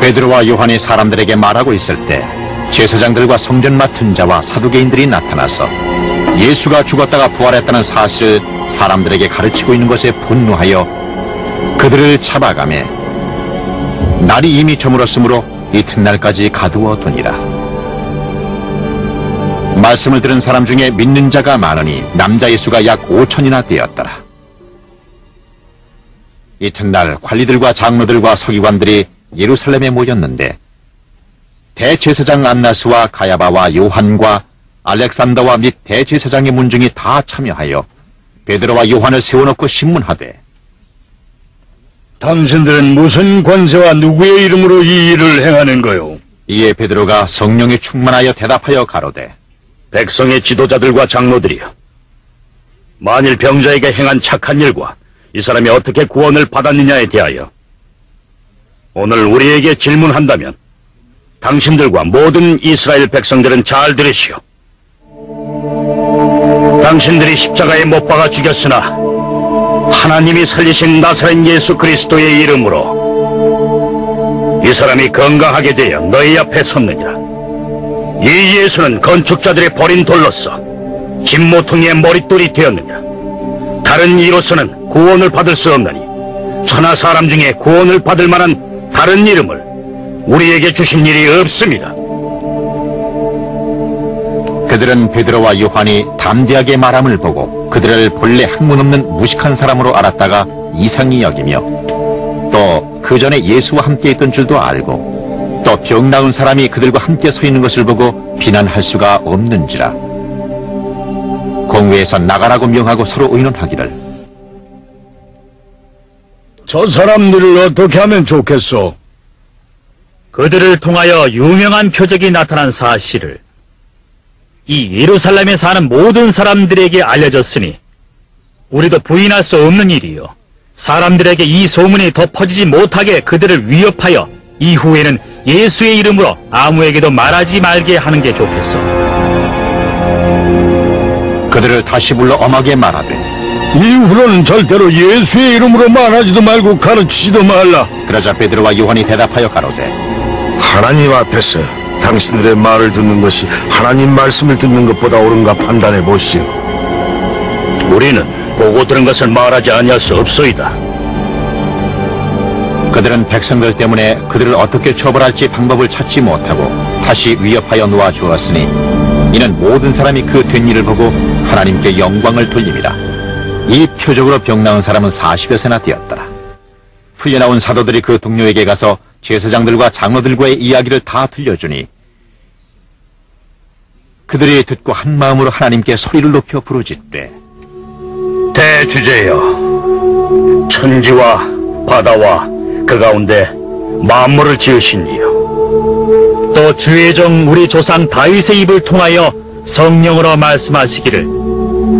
베드로와 요한이 사람들에게 말하고 있을 때 제사장들과 성전 맡은 자와 사두개인들이 나타나서 예수가 죽었다가 부활했다는 사실을 사람들에게 가르치고 있는 것에 분노하여 그들을 잡아가매 날이 이미 저물었으므로 이튿날까지 가두어 두니라. 말씀을 들은 사람 중에 믿는 자가 많으니 남자의 수가 약 5천이나 되었더라. 이튿날 관리들과 장로들과 서기관들이 예루살렘에 모였는데 대제사장 안나스와 가야바와 요한과 알렉산더와 및 대제사장의 문중이 다 참여하여 베드로와 요한을 세워놓고 신문하되 당신들은 무슨 권세와 누구의 이름으로 이 일을 행하는 거요? 이에 베드로가 성령에 충만하여 대답하여 가로되 백성의 지도자들과 장로들이여. 만일 병자에게 행한 착한 일과 이 사람이 어떻게 구원을 받았느냐에 대하여 오늘 우리에게 질문한다면 당신들과 모든 이스라엘 백성들은 잘 들으시오. 당신들이 십자가에 못 박아 죽였으나 하나님이 살리신 나사렛 예수 그리스도의 이름으로 이 사람이 건강하게 되어 너희 앞에 섰느니라. 이 예수는 건축자들의 버린 돌로서 진모퉁이의 머릿돌이 되었느니라. 다른 이로서는 구원을 받을 수 없나니 천하 사람 중에 구원을 받을 만한 다른 이름을 우리에게 주신 일이 없습니다. 그들은 베드로와 요한이 담대하게 말함을 보고 그들을 본래 학문 없는 무식한 사람으로 알았다가 이상히 여기며 또 그 전에 예수와 함께 있던 줄도 알고 또 병 나은 사람이 그들과 함께 서 있는 것을 보고 비난할 수가 없는지라 공회에서 나가라고 명하고 서로 의논하기를 저 사람들을 어떻게 하면 좋겠소? 그들을 통하여 유명한 표적이 나타난 사실을 이 예루살렘에 사는 모든 사람들에게 알려졌으니 우리도 부인할 수 없는 일이요. 사람들에게 이 소문이 더 퍼지지 못하게 그들을 위협하여 이후에는 예수의 이름으로 아무에게도 말하지 말게 하는 게 좋겠어. 그들을 다시 불러 엄하게 말하되 이후로는 절대로 예수의 이름으로 말하지도 말고 가르치지도 말라. 그러자 베드로와 요한이 대답하여 가로되 하나님 앞에서 당신들의 말을 듣는 것이 하나님 말씀을 듣는 것보다 옳은가 판단해 보시오. 우리는 보고 들은 것을 말하지 아니할 수 없소이다. 그들은 백성들 때문에 그들을 어떻게 처벌할지 방법을 찾지 못하고 다시 위협하여 놓아 주었으니 이는 모든 사람이 그 된 일을 보고 하나님께 영광을 돌립니다. 이 표적으로 병 나은 사람은 40여 세나 되었더라. 풀려나온 사도들이 그 동료에게 가서 제사장들과 장로들과의 이야기를 다 들려주니 그들이 듣고 한 마음으로 하나님께 소리를 높여 부르짖되 대주제여, 천지와 바다와 그 가운데 만물을 지으신 이여. 또 주의 종 우리 조상 다윗의 입을 통하여 성령으로 말씀하시기를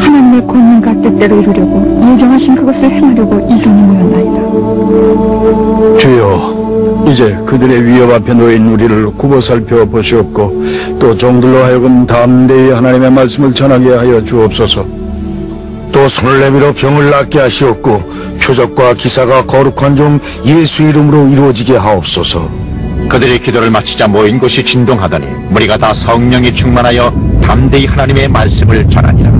하나님의 권능과 뜻대로 이루려고 예정하신 그것을 행하려고 이성이 모였나이다. 주여, 이제 그들의 위협 앞에 놓인 우리를 굽어 살펴 보시옵고 또 종들로 하여금 담대히 하나님의 말씀을 전하게 하여 주옵소서. 또 손을 내밀어 병을 낫게 하시옵고 표적과 기사가 거룩한 종 예수 이름으로 이루어지게 하옵소서. 그들이 기도를 마치자 모인 곳이 진동하더니 무리가 다 성령이 충만하여 담대히 하나님의 말씀을 전하니라.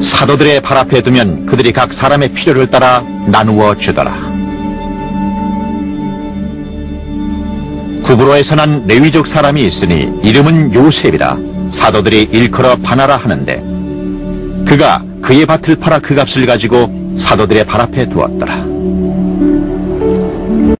사도들의 발 앞에 두면 그들이 각 사람의 필요를 따라 나누어 주더라. 구브로에서 난 레위족 사람이 있으니 이름은 요셉이라 사도들이 일컬어 바나라 하는데 그가 그의 밭을 팔아 그 값을 가지고 사도들의 발 앞에 두었더라.